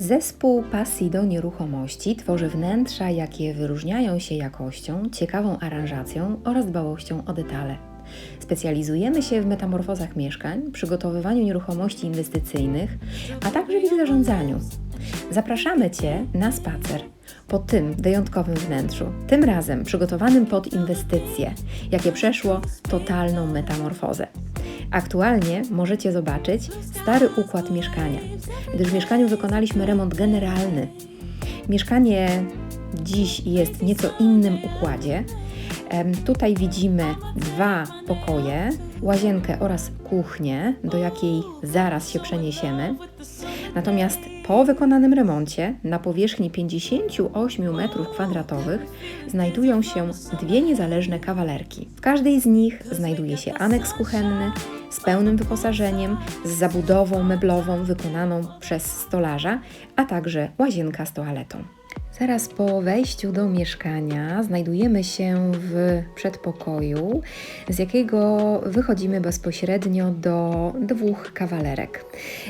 Zespół pasji do nieruchomości tworzy wnętrza, jakie wyróżniają się jakością, ciekawą aranżacją oraz dbałością o detale. Specjalizujemy się w metamorfozach mieszkań, przygotowywaniu nieruchomości inwestycyjnych, a także w ich zarządzaniu. Zapraszamy Cię na spacer po tym wyjątkowym wnętrzu, tym razem przygotowanym pod inwestycje, jakie przeszło totalną metamorfozę. Aktualnie możecie zobaczyć stary układ mieszkania, gdyż w mieszkaniu wykonaliśmy remont generalny. Mieszkanie dziś jest nieco innym układzie. Tutaj widzimy dwa pokoje, łazienkę oraz kuchnię, do jakiej zaraz się przeniesiemy. Natomiast po wykonanym remoncie na powierzchni 58 m2 znajdują się dwie niezależne kawalerki. W każdej z nich znajduje się aneks kuchenny z pełnym wyposażeniem, z zabudową meblową wykonaną przez stolarza, a także łazienka z toaletą. Zaraz po wejściu do mieszkania znajdujemy się w przedpokoju, z jakiego wychodzimy bezpośrednio do dwóch kawalerek.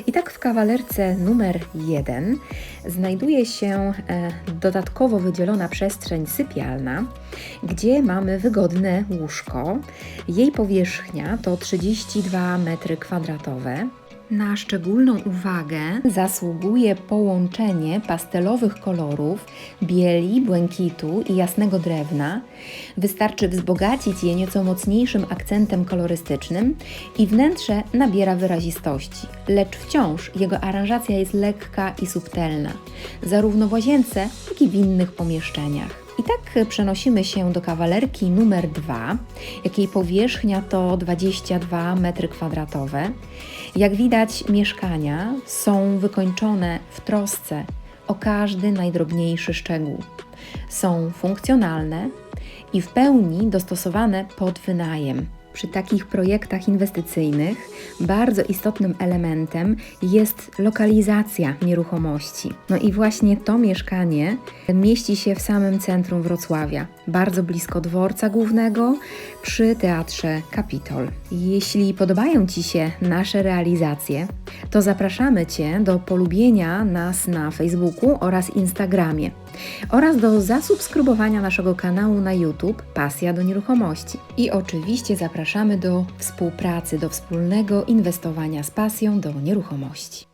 I tak w kawalerce numer jeden znajduje się e, dodatkowo wydzielona przestrzeń sypialna, gdzie mamy wygodne łóżko. Jej powierzchnia to 32 metry kwadratowe. Na szczególną uwagę zasługuje połączenie pastelowych kolorów, bieli, błękitu i jasnego drewna. Wystarczy wzbogacić je nieco mocniejszym akcentem kolorystycznym i wnętrze nabiera wyrazistości, lecz wciąż jego aranżacja jest lekka i subtelna, zarówno w łazience, jak i w innych pomieszczeniach. I tak przenosimy się do kawalerki numer 2, jakiej powierzchnia to 22 m2. Jak widać, mieszkania są wykończone w trosce o każdy najdrobniejszy szczegół. Są funkcjonalne i w pełni dostosowane pod wynajem. Przy takich projektach inwestycyjnych bardzo istotnym elementem jest lokalizacja nieruchomości. No i właśnie to mieszkanie mieści się w samym centrum Wrocławia, bardzo blisko dworca głównego przy teatrze Kapitol. Jeśli podobają Ci się nasze realizacje, to zapraszamy Cię do polubienia nas na Facebooku oraz Instagramie oraz do zasubskrybowania naszego kanału na YouTube Pasja do Nieruchomości. I oczywiście zapraszamy do współpracy, do wspólnego inwestowania z pasją do nieruchomości.